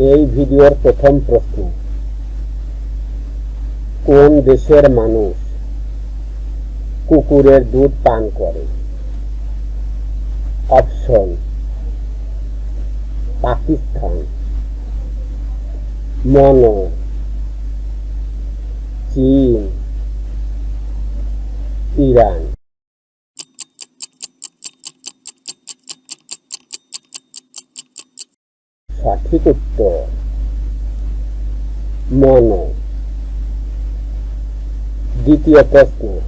এই ভিডিওর প্রথম প্রশ্ন কোন দেশের মানুষ কুকুরের দুধ পান করে অপশন পাকিস্তান, মনো, চীন ইরান সঠিক উত্তর মনো। দ্বিতীয় প্রশ্ন।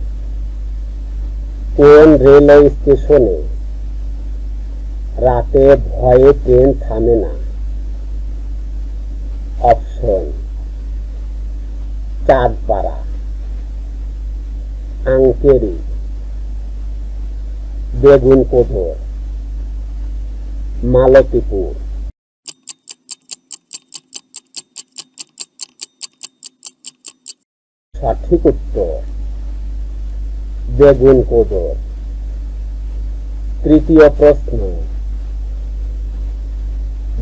কোন রেলওয়ে স্টেশনে রাতে ভয়ে ট্রেন থামে না। অপশন। চাঁদপাড়া আংকেরি বেগুন কোধর মালতীপুর। সঠিক উত্তর বেগুন কোদর তৃতীয় প্রশ্ন,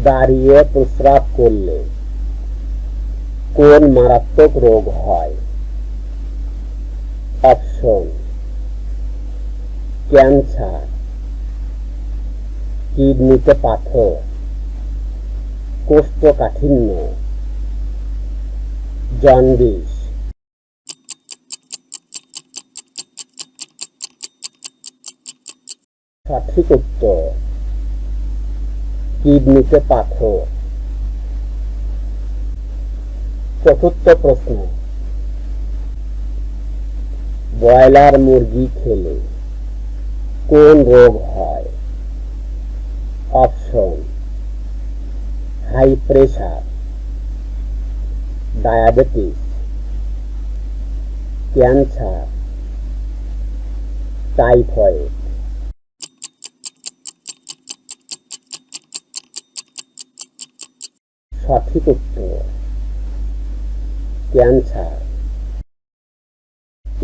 দাঁড়িয়ে প্রস্রাব করলে কোন মারাত্মক রোগ হয়? অপশন, ক্যান্সার, কিডনিতে পাথর, কোষ্ঠকাঠিন্য, জন্ডিস। সঠিক কিডনিতে পাথর। চতুর্থ প্রশ্ন, ব্রয়লার মুরগি খেলে কোন রোগ হয়? Option, high pressure diabetes, cancer, typhoid. উত্তর ক্যান্সার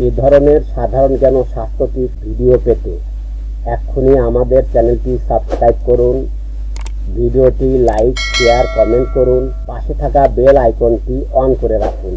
এ ধরনের সাধারণ জ্ঞান স্বাস্থ্য টিপস ভিডিও পেতে এক্ষুনি আমাদের চ্যানেলটি সাবস্ক্রাইব করুন, ভিডিওটি লাইক, শেয়ার, কমেন্ট করুন, পাশে থাকা বেল আইকনটি অন করে রাখুন।